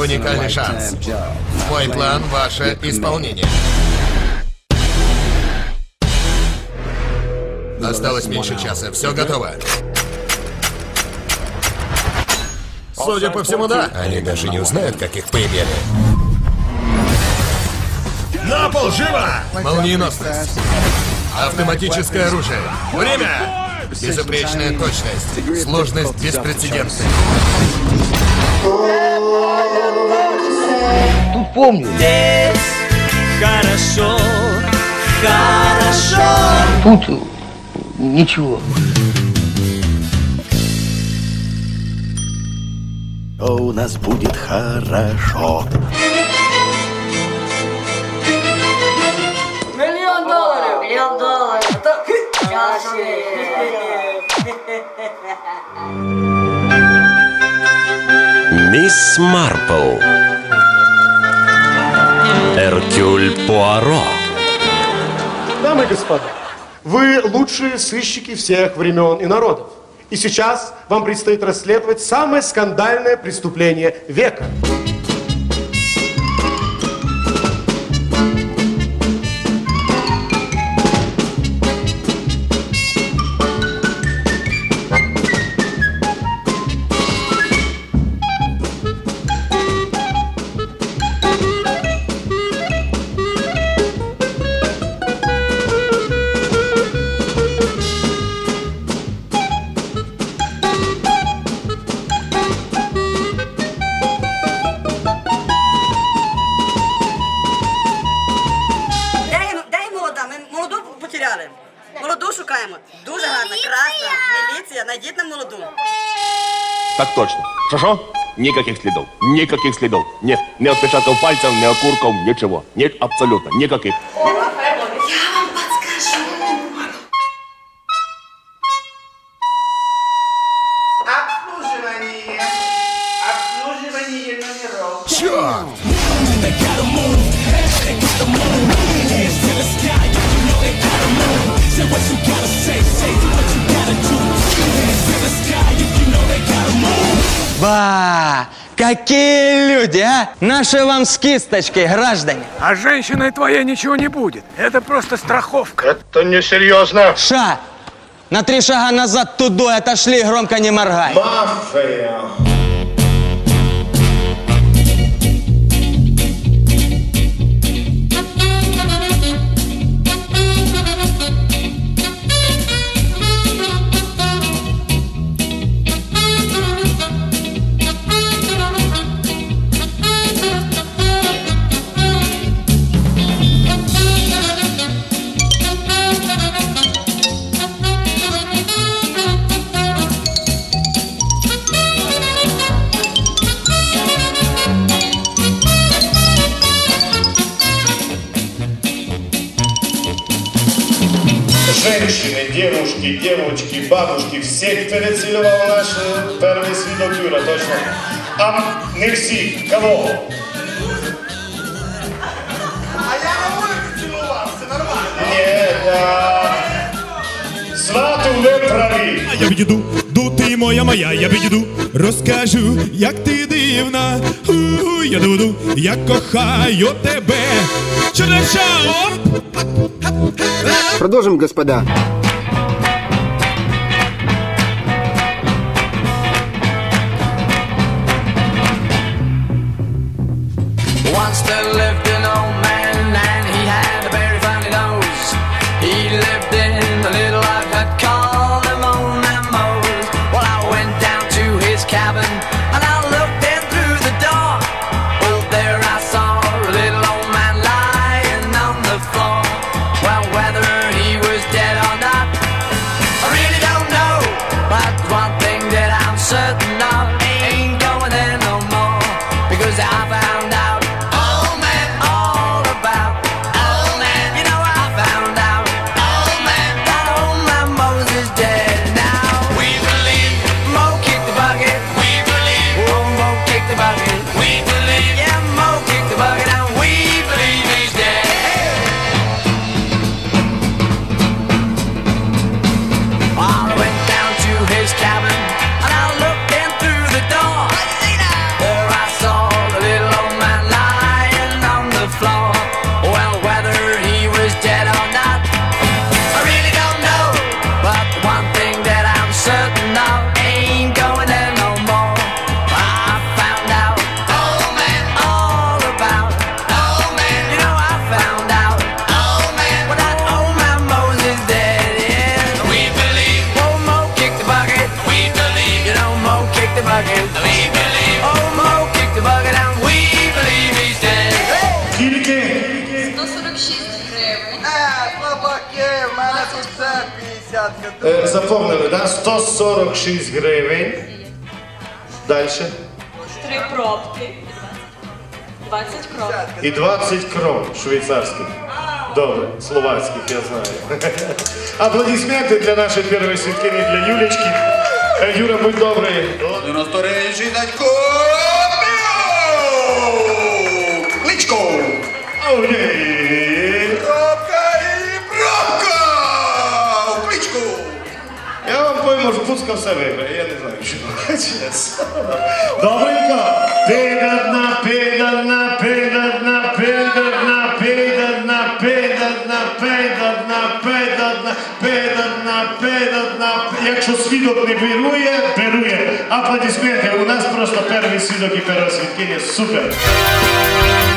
уникальный шанс. Мой план — ваше исполнение. Осталось меньше часа. Все готово. Судя по всему, да. Они даже не узнают, как их поимели. На пол, живо! Молниеносность. Автоматическое оружие. Время! Безупречная точность. Сложность беспрецедентная. Тут помню. Хорошо, хорошо. Тут ничего. О, у нас будет хорошо. Миллион долларов! Миллион долларов! Мисс Марпл. Эркюль Пуаро. Дамы и господа, вы лучшие сыщики всех времен и народов. И сейчас вам предстоит расследовать самое скандальное преступление века. Міліція, найдіть нам молоду. Так точно. Что-что? Никаких следов. Никаких следов. Нет, ни отпечатков пальцев, ни окурков, ничего. Нет, абсолютно. Никаких. Я Ба! Какие люди, а? Наши вам с кисточкой, граждане. А женщиной твоей ничего не будет. Это просто страховка. Это несерьезно. Ша! На три шага назад тудой отошли, громко не моргай. Мафия. Женщины, девушки, девочки, бабушки, всех перецеловал наш э, первый свидок Юра, точно. А не всех, кого? А я на улице целовался, нормально. Нет, а... Свату ви праві. Я підійду, ду ти моя моя, я підійду, розкажу, як ти дивна. У, я доведу, я кохаю тебе. Чудеса, оп! Продолжим, господа. te va Е, Заповнили, да? 146 гривень. Дальше. Три пробки. 20 крон. І 20 крон швейцарських. Добре, словацьких, я знаю. Аплодисменти для нашої першої свідкині, для Юлечки. Е, Юра, будь добрий. 93 дядько! Кличко! Окей. Лутска себе, бе, ја не знам што. Добренко, педат на педат на педат на педат на педат на педат на педат на педат на педат на педат на Јак што свидок не беруе, беруе. Аплодисменте, у нас просто перви свидок и перва свиткење, супер.